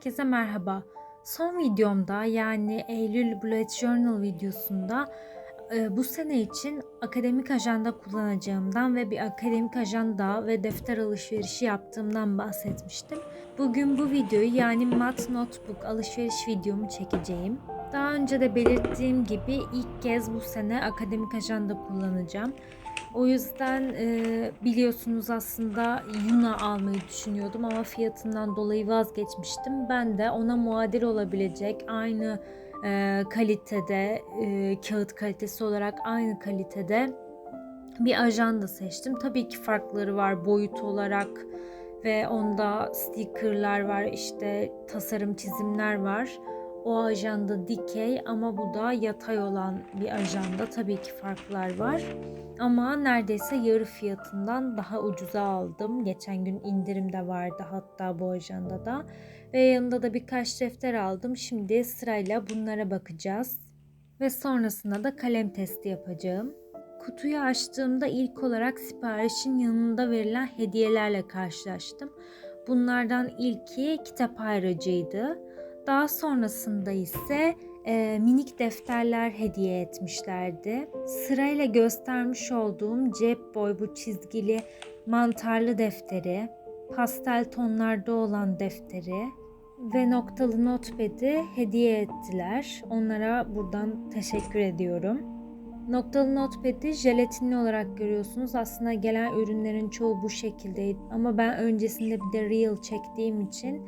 Herkese merhaba. Son videomda yani Eylül Bullet Journal videosunda e, bu sene için akademik ajanda kullanacağımdan ve bir akademik ajanda ve defter alışverişi yaptığımdan bahsetmiştim. Bugün bu videoyu yani Mat Notebook alışveriş videomu çekeceğim. Daha önce de belirttiğim gibi ilk kez bu sene akademik ajanda kullanacağım. O yüzden e, biliyorsunuz aslında Yuna almayı düşünüyordum ama fiyatından dolayı vazgeçmiştim. Ben de ona muadil olabilecek aynı e, kalitede, e, kağıt kalitesi olarak aynı kalitede bir ajanda seçtim. Tabii ki farkları var boyut olarak ve onda stickerlar var, işte tasarım çizimler var. O ajanda dikey ama bu da yatay olan bir ajanda. Tabii ki farklar var. Ama neredeyse yarı fiyatından daha ucuza aldım. Geçen gün indirimde vardı hatta bu ajandada. Ve yanında da birkaç defter aldım. Şimdi sırayla bunlara bakacağız. Ve sonrasında da kalem testi yapacağım. Kutuyu açtığımda ilk olarak siparişin yanında verilen hediyelerle karşılaştım. Bunlardan ilki kitap ayracıydı. Daha sonrasında ise e, minik defterler hediye etmişlerdi. Sırayla göstermiş olduğum cep boy bu çizgili mantarlı defteri, pastel tonlarda olan defteri ve noktalı notpad'i hediye ettiler. Onlara buradan teşekkür ediyorum. Noktalı notepad'i jelatinli olarak görüyorsunuz. Aslında gelen ürünlerin çoğu bu şekildeydi. Ama ben öncesinde bir de reel çektiğim için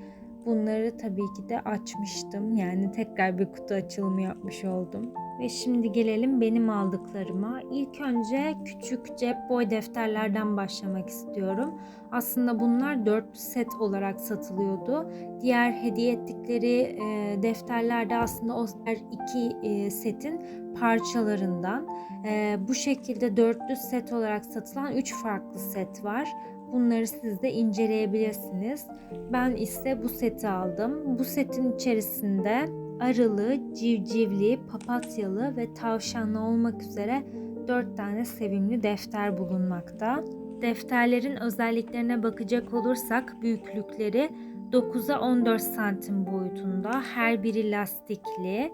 Bunları tabii ki de açmıştım. Yani tekrar bir kutu açılımı yapmış oldum. Ve şimdi gelelim benim aldıklarıma. İlk önce küçük cep boy defterlerden başlamak istiyorum. Aslında bunlar dört set olarak satılıyordu. Diğer hediye ettikleri e, defterler de aslında o iki e, setin parçalarından. E, bu şekilde dörtlü set olarak satılan üç farklı set var. Bunları siz de inceleyebilirsiniz. Ben ise bu seti aldım. Bu setin içerisinde arılı, civcivli, papatyalı ve tavşanlı olmak üzere 4 tane sevimli defter bulunmakta. Defterlerin özelliklerine bakacak olursak büyüklükleri 9'a 14 santim boyutunda, her biri lastikli,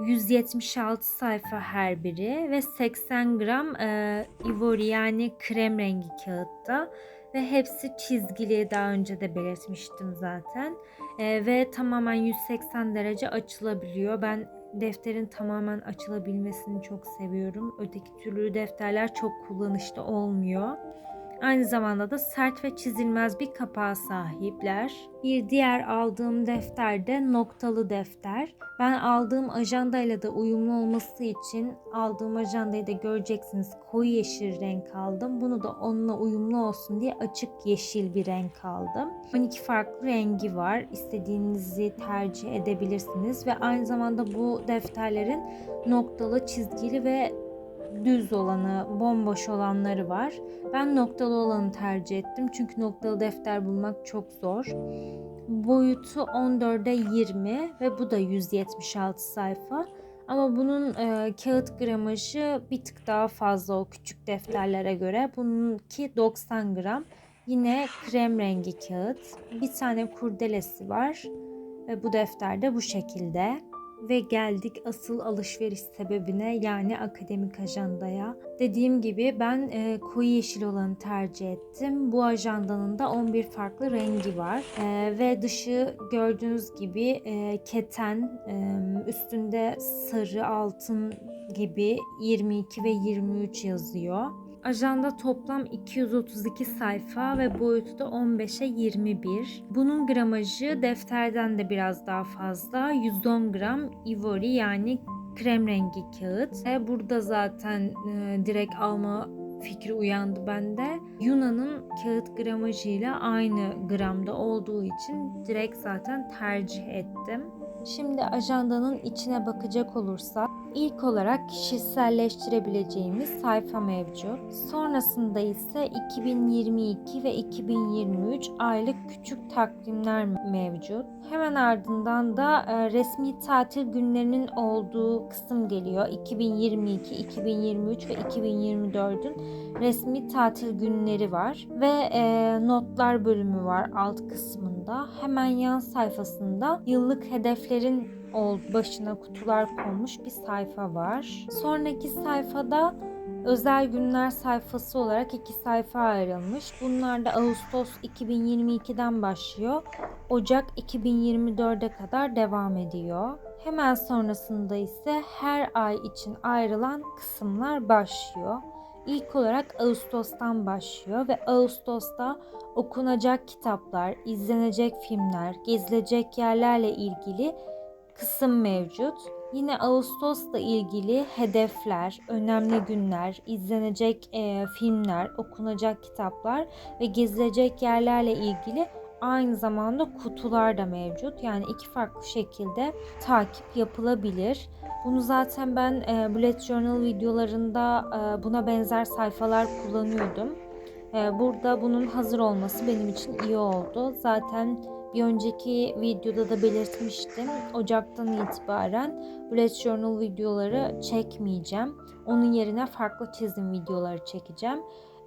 176 sayfa her biri ve 80 gram e, ivory yani krem rengi kağıtta ve hepsi çizgili daha önce de belirtmiştim zaten e, ve tamamen 180 derece açılabiliyor. Ben defterin tamamen açılabilmesini çok seviyorum. Öteki türlü defterler çok kullanışlı olmuyor. Aynı zamanda da sert ve çizilmez bir kapağa sahipler. Bir diğer aldığım defter de noktalı defter. Ben aldığım ajandayla da uyumlu olması için aldığım ajandayı da göreceksiniz koyu yeşil renk aldım. Bunu da onunla uyumlu olsun diye açık yeşil bir renk aldım. 12 farklı rengi var. İstediğinizi tercih edebilirsiniz ve aynı zamanda bu defterlerin noktalı, çizgili ve düz olanı, bomboş olanları var. Ben noktalı olanı tercih ettim. Çünkü noktalı defter bulmak çok zor. Boyutu 14'e 20 ve bu da 176 sayfa. Ama bunun e, kağıt gramajı bir tık daha fazla o küçük defterlere göre. Bununki 90 gram. Yine krem rengi kağıt. Bir tane kurdelesi var. Ve bu defterde bu şekilde ve geldik asıl alışveriş sebebine yani akademik ajandaya. Dediğim gibi ben e, koyu yeşil olanı tercih ettim. Bu ajandanın da 11 farklı rengi var e, ve dışı gördüğünüz gibi e, keten, e, üstünde sarı altın gibi 22 ve 23 yazıyor. Ajanda toplam 232 sayfa ve boyutu da 15'e 21. Bunun gramajı defterden de biraz daha fazla. 110 gram ivory yani krem rengi kağıt. Ve burada zaten e, direkt alma fikri uyandı bende. Yunan'ın kağıt gramajıyla aynı gramda olduğu için direkt zaten tercih ettim. Şimdi ajandanın içine bakacak olursak ilk olarak kişiselleştirebileceğimiz sayfa mevcut. Sonrasında ise 2022 ve 2023 aylık küçük takvimler mevcut. Hemen ardından da e, resmi tatil günlerinin olduğu kısım geliyor. 2022, 2023 ve 2024'ün resmi tatil günleri var ve e, notlar bölümü var alt kısmında. Hemen yan sayfasında yıllık hedeflerin başına kutular konmuş bir sayfa var. Sonraki sayfada özel günler sayfası olarak iki sayfa ayrılmış. Bunlar da Ağustos 2022'den başlıyor. Ocak 2024'e kadar devam ediyor. Hemen sonrasında ise her ay için ayrılan kısımlar başlıyor. İlk olarak Ağustos'tan başlıyor ve Ağustos'ta okunacak kitaplar, izlenecek filmler, gezilecek yerlerle ilgili kısım mevcut. Yine Ağustos'la ilgili hedefler, önemli günler, izlenecek e, filmler, okunacak kitaplar ve gezilecek yerlerle ilgili aynı zamanda kutular da mevcut. Yani iki farklı şekilde takip yapılabilir. Bunu zaten ben e, Bullet Journal videolarında e, buna benzer sayfalar kullanıyordum. E, burada bunun hazır olması benim için iyi oldu. Zaten bir önceki videoda da belirtmiştim. Ocaktan itibaren Bullet Journal videoları çekmeyeceğim. Onun yerine farklı çizim videoları çekeceğim.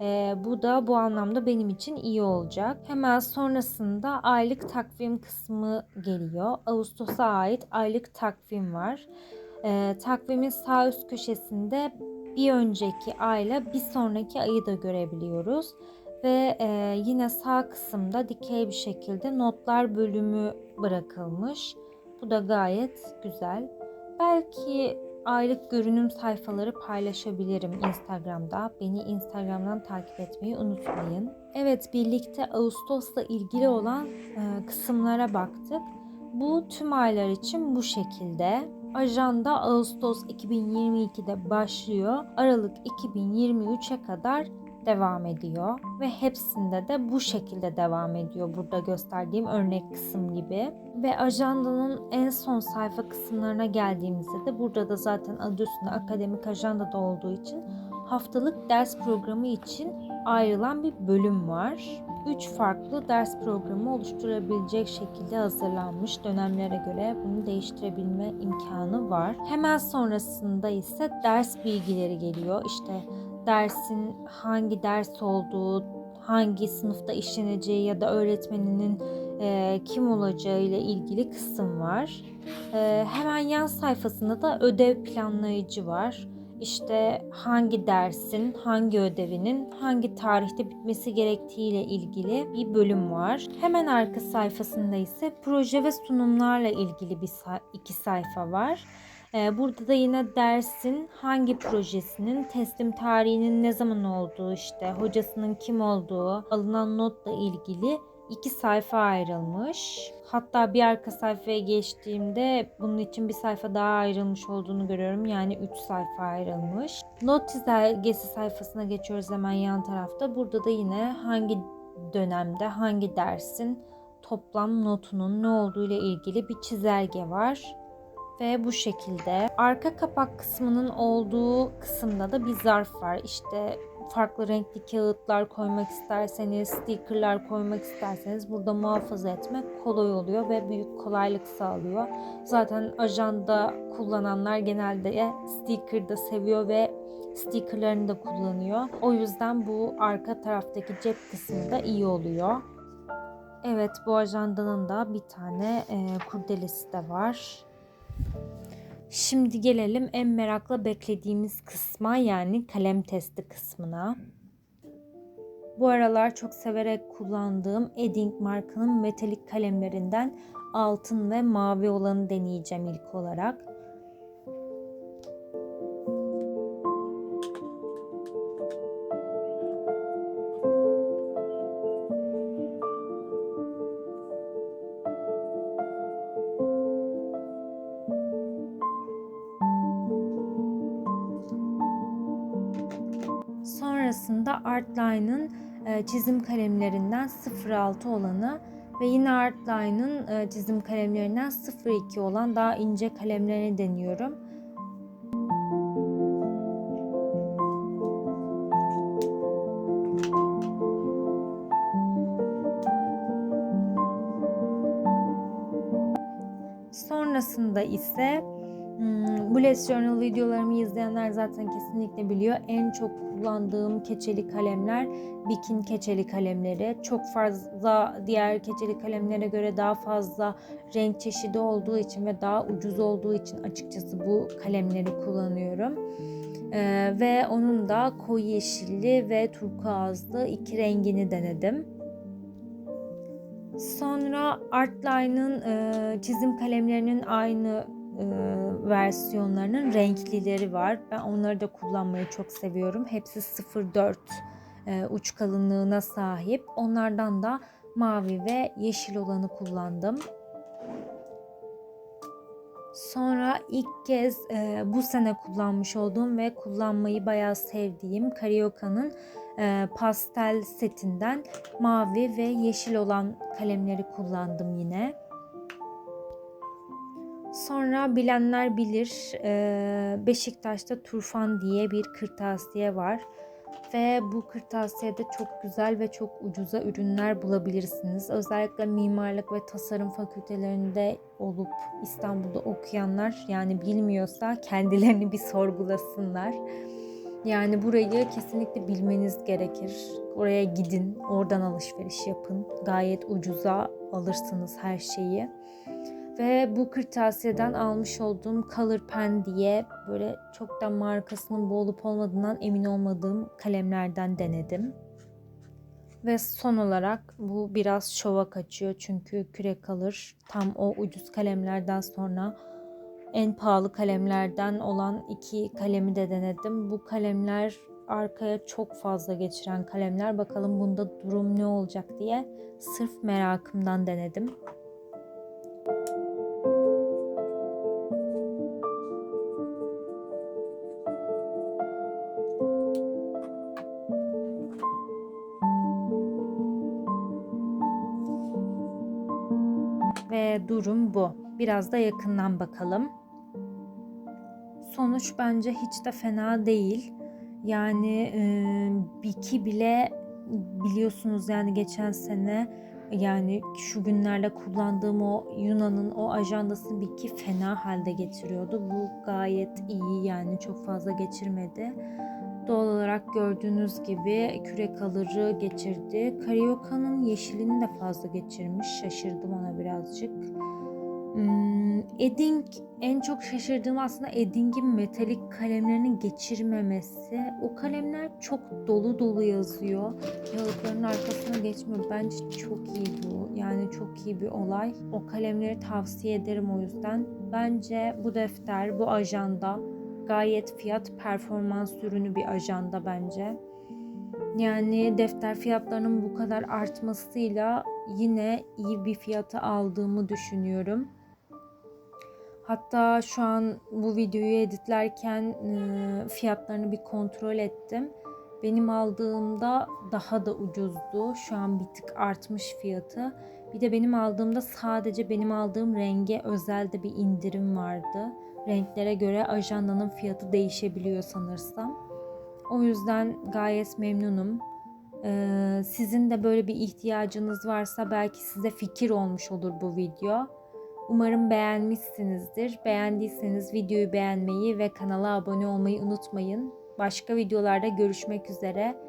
Ee, bu da bu anlamda benim için iyi olacak. Hemen sonrasında aylık takvim kısmı geliyor. Ağustos'a ait aylık takvim var. Ee, takvimin sağ üst köşesinde bir önceki ayla bir sonraki ayı da görebiliyoruz. Ve e, yine sağ kısımda dikey bir şekilde notlar bölümü bırakılmış. Bu da gayet güzel. Belki aylık görünüm sayfaları paylaşabilirim Instagram'da. Beni Instagram'dan takip etmeyi unutmayın. Evet birlikte Ağustos'la ilgili olan e, kısımlara baktık. Bu tüm aylar için bu şekilde. Ajanda Ağustos 2022'de başlıyor. Aralık 2023'e kadar devam ediyor ve hepsinde de bu şekilde devam ediyor burada gösterdiğim örnek kısım gibi. Ve ajandanın en son sayfa kısımlarına geldiğimizde de burada da zaten adı üstünde akademik ajandada olduğu için haftalık ders programı için ayrılan bir bölüm var. 3 farklı ders programı oluşturabilecek şekilde hazırlanmış. Dönemlere göre bunu değiştirebilme imkanı var. Hemen sonrasında ise ders bilgileri geliyor. İşte dersin hangi ders olduğu, hangi sınıfta işleneceği ya da öğretmeninin e, kim olacağı ile ilgili kısım var. E, hemen yan sayfasında da ödev planlayıcı var. İşte hangi dersin, hangi ödevinin hangi tarihte bitmesi gerektiği ile ilgili bir bölüm var. Hemen arka sayfasında ise proje ve sunumlarla ilgili bir iki sayfa var. Ee, burada da yine dersin hangi projesinin teslim tarihinin ne zaman olduğu işte hocasının kim olduğu alınan notla ilgili iki sayfa ayrılmış. Hatta bir arka sayfaya geçtiğimde bunun için bir sayfa daha ayrılmış olduğunu görüyorum. Yani 3 sayfa ayrılmış. Not çizelgesi sayfasına geçiyoruz hemen yan tarafta. Burada da yine hangi dönemde hangi dersin toplam notunun ne olduğu ile ilgili bir çizelge var ve bu şekilde. Arka kapak kısmının olduğu kısımda da bir zarf var. İşte farklı renkli kağıtlar koymak isterseniz, stickerlar koymak isterseniz burada muhafaza etmek kolay oluyor ve büyük kolaylık sağlıyor. Zaten ajanda kullananlar genelde sticker da seviyor ve stickerlarını da kullanıyor. O yüzden bu arka taraftaki cep kısmı da iyi oluyor. Evet bu ajandanın da bir tane e, kurdelesi de var. Şimdi gelelim en merakla beklediğimiz kısma yani kalem testi kısmına. Bu aralar çok severek kullandığım Edding markanın metalik kalemlerinden altın ve mavi olanı deneyeceğim ilk olarak. Sonrasında Artline'ın e, çizim kalemlerinden 06 olanı ve yine Artline'ın e, çizim kalemlerinden 02 olan daha ince kalemlerini deniyorum. Sonrasında ise Journal videolarımı izleyenler zaten kesinlikle biliyor. En çok kullandığım keçeli kalemler Bikin keçeli kalemleri. Çok fazla diğer keçeli kalemlere göre daha fazla renk çeşidi olduğu için ve daha ucuz olduğu için açıkçası bu kalemleri kullanıyorum. Ee, ve onun da koyu yeşilli ve turkuazlı iki rengini denedim. Sonra Artline'ın e, çizim kalemlerinin aynı e, versiyonlarının renklileri var. Ben onları da kullanmayı çok seviyorum. Hepsi 0.4 e, uç kalınlığına sahip. Onlardan da mavi ve yeşil olanı kullandım. Sonra ilk kez e, bu sene kullanmış olduğum ve kullanmayı bayağı sevdiğim Carioca'nın e, pastel setinden mavi ve yeşil olan kalemleri kullandım yine. Sonra bilenler bilir e, Beşiktaş'ta Turfan diye bir kırtasiye var. Ve bu kırtasiyede çok güzel ve çok ucuza ürünler bulabilirsiniz. Özellikle mimarlık ve tasarım fakültelerinde olup İstanbul'da okuyanlar yani bilmiyorsa kendilerini bir sorgulasınlar. Yani burayı kesinlikle bilmeniz gerekir. Oraya gidin, oradan alışveriş yapın. Gayet ucuza alırsınız her şeyi. Ve bu kırtasiyeden almış olduğum Color Pen diye böyle çok da markasının bu olup olmadığından emin olmadığım kalemlerden denedim. Ve son olarak bu biraz şova kaçıyor çünkü küre kalır. Tam o ucuz kalemlerden sonra en pahalı kalemlerden olan iki kalemi de denedim. Bu kalemler arkaya çok fazla geçiren kalemler. Bakalım bunda durum ne olacak diye sırf merakımdan denedim. Ve durum bu. Biraz da yakından bakalım. Sonuç bence hiç de fena değil. Yani e, Biki bile biliyorsunuz yani geçen sene yani şu günlerde kullandığım o Yunan'ın o ajandası Biki fena halde getiriyordu. Bu gayet iyi yani çok fazla geçirmedi. Doğal olarak gördüğünüz gibi küre kalırı geçirdi. Carioca'nın yeşilini de fazla geçirmiş. Şaşırdım ona birazcık. Hmm, Edding en çok şaşırdığım aslında Edding'in metalik kalemlerinin geçirmemesi. O kalemler çok dolu dolu yazıyor. Kağıtların arkasına geçmiyor. Bence çok iyi bu. Yani çok iyi bir olay. O kalemleri tavsiye ederim o yüzden. Bence bu defter, bu ajanda gayet fiyat performans ürünü bir ajanda bence. Yani defter fiyatlarının bu kadar artmasıyla yine iyi bir fiyata aldığımı düşünüyorum. Hatta şu an bu videoyu editlerken e, fiyatlarını bir kontrol ettim. Benim aldığımda daha da ucuzdu. Şu an bir tık artmış fiyatı. Bir de benim aldığımda sadece benim aldığım renge özel de bir indirim vardı. Renklere göre ajandanın fiyatı değişebiliyor sanırsam. O yüzden gayet memnunum. Ee, sizin de böyle bir ihtiyacınız varsa belki size fikir olmuş olur bu video. Umarım beğenmişsinizdir. Beğendiyseniz videoyu beğenmeyi ve kanala abone olmayı unutmayın. Başka videolarda görüşmek üzere.